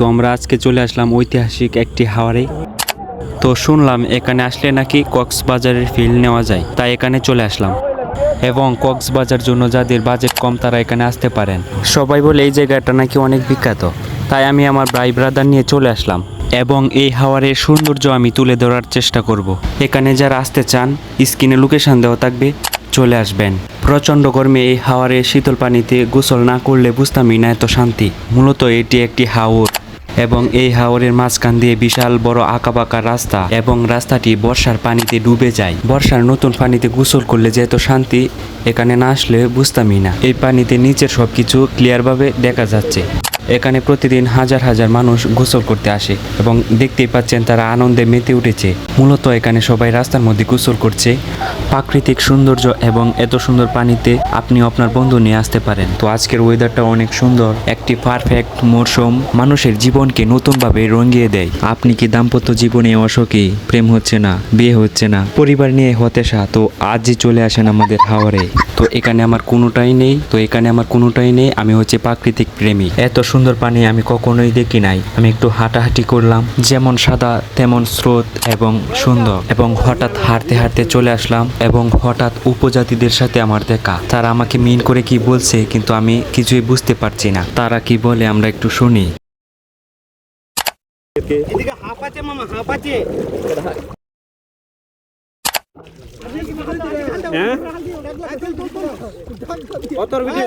তো আমরা আজকে চলে আসলাম ঐতিহাসিক একটি হাওয়ারে। তো শুনলাম, এখানে আসলে নাকি কক্সবাজারের ফিল নেওয়া যায়, তাই এখানে চলে আসলাম। এবং কক্সবাজার জন্য যাদের বাজেট কম, তারা এখানে আসতে পারেন। সবাই বলে এই জায়গাটা নাকি অনেক বিখ্যাত, তাই আমি আমার ভাই ব্রাদার নিয়ে চলে আসলাম। এবং এই হাওয়ারের সৌন্দর্য আমি তুলে ধরার চেষ্টা করব। এখানে যারা আসতে চান, স্ক্রিনে লোকেশান দেওয়া থাকবে, চলে আসবেন। প্রচণ্ড গরমে এই হাওয়ারে শীতল পানিতে গোসল না করলে বুঝতামই না এত শান্তি। মূলত এটি একটি হাওর। এবং এই হাওরের মাঝখান দিয়ে বিশাল বড় আঁকাবাঁকা রাস্তা এবং রাস্তাটি বর্ষার পানিতে ডুবে যায়। বর্ষার নতুন পানিতে গোসল করলে যে এত শান্তি, এখানে না আসলে বুঝতামই না। এই পানিতে নিচের সবকিছু ক্লিয়ারভাবে দেখা যাচ্ছে। এখানে প্রতিদিন হাজার হাজার মানুষ গোসল করতে আসে এবং দেখতেই পাচ্ছেন তারা আনন্দে মেতে উঠেছে। মূলত এখানে সবাই রাস্তার মধ্যে গোসল করছে। প্রাকৃতিক সৌন্দর্য এবং এত সুন্দর পানিতে আপনি আপনার বন্ধু নিয়ে আসতে পারেন। তো আজকের ওয়েদারটা অনেক সুন্দর। একটি পারফেক্ট মরশুম মানুষের জীবনকে নতুনভাবে রঙিয়ে দেয়। আপনি কি দাম্পত্য জীবনে অসুখী? প্রেম হচ্ছে না, বিয়ে হচ্ছে না, পরিবার নিয়ে হতেশা, তো আজই চলে আসেন আমাদের হাওয়ারে তো এখানে আমার কোনোটাই নেই, তো এখানে আমার কোনোটাই নেই, আমি হচ্ছে প্রাকৃতিক প্রেমী এত সুন্দর পানি আমি কখনোই দেখি নাই। আমি একটু হাঁটাহাঁটি করলাম, যেমন সাদা, তেমন স্রোত এবং সুন্দর। এবং হঠাৎ হাঁটতে হাঁটতে চলে আসলাম এবং হঠাৎ উপজাতিদের সাথে আমার দেখা। তারা আমাকে মিন করে কি বলছে কিন্তু আমি কিছুই বুঝতে পারছি না। তারা কি বলে আমরা একটু শুনি। হ্যাঁ? কতর ভিডিও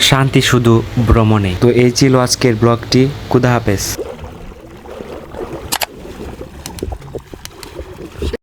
শান্তি শুধু ভ্রমণে তো এই ছিল আজকের ব্লগটি। হাফেজ।